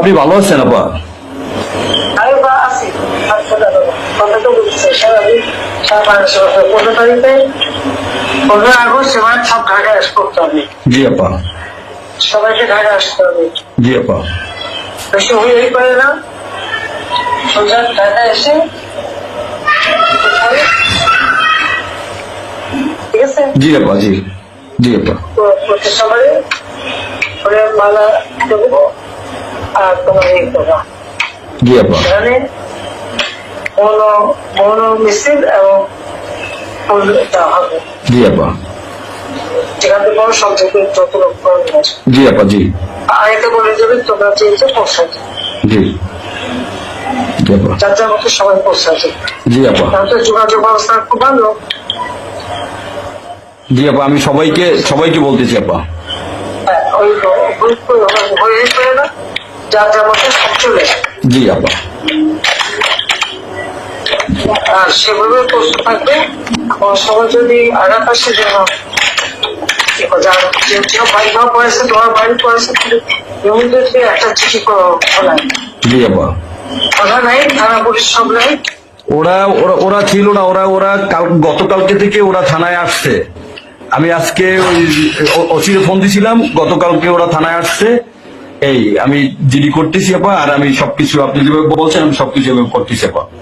আপনি ভালো আছেন আপা? জি আপা। সবাইকে ঢাকায় আসতে হবে। জি আপা। বেশি হয়েই পারে না। সোজা ঢাকায় এসে ঠিক আছে? জি আপা জি। জি আপা। তো প্রতি সবাই মালা দেবো। তোমার এই দেবো জি আপা সেখানে মৌন মৌন মিছিল এবং ফুল দেওয়া হবে জি আপা যেখান থেকে কোনো সংযোগ যত লোক করবে জি আপা জি আগে বলে দেবে তোমরা চেয়েছো পৌঁছাতে জি জি আপা যার যার মতো সবাই পৌঁছাতে জি আপা তাহলে যোগাযোগ ব্যবস্থা খুব ভালো জি আপা আমি সবাইকে সবাইকে বলতেছি আপা হ্যাঁ, ওই হয়ে না যার যার মতো সব চলে। জি আপা। আর সেভাবে প্রস্তুত থাকবে সবাই যদি আঘাত আসে যেন যার যে যে পড়েছে তোমার বাড়ি পড়েছে ইমিডিয়েটলি একটা চিঠি করো জি আপা। কথা নাই থানা পুলিশ সব নাই। ওরা ওরা ওরা ছিল না ওরা ওরা গতকালকে থেকে ওরা থানায় আসছে। আমি আজকে ওই অচিরে ফোন দিছিলাম গতকালকে ওরা থানায় আসছে। এই, আমি যিনি করতেছি আপা, আর আমি সবকিছু আপনি যেভাবে বলছেন, আমি সবকিছু করতেছি আপা।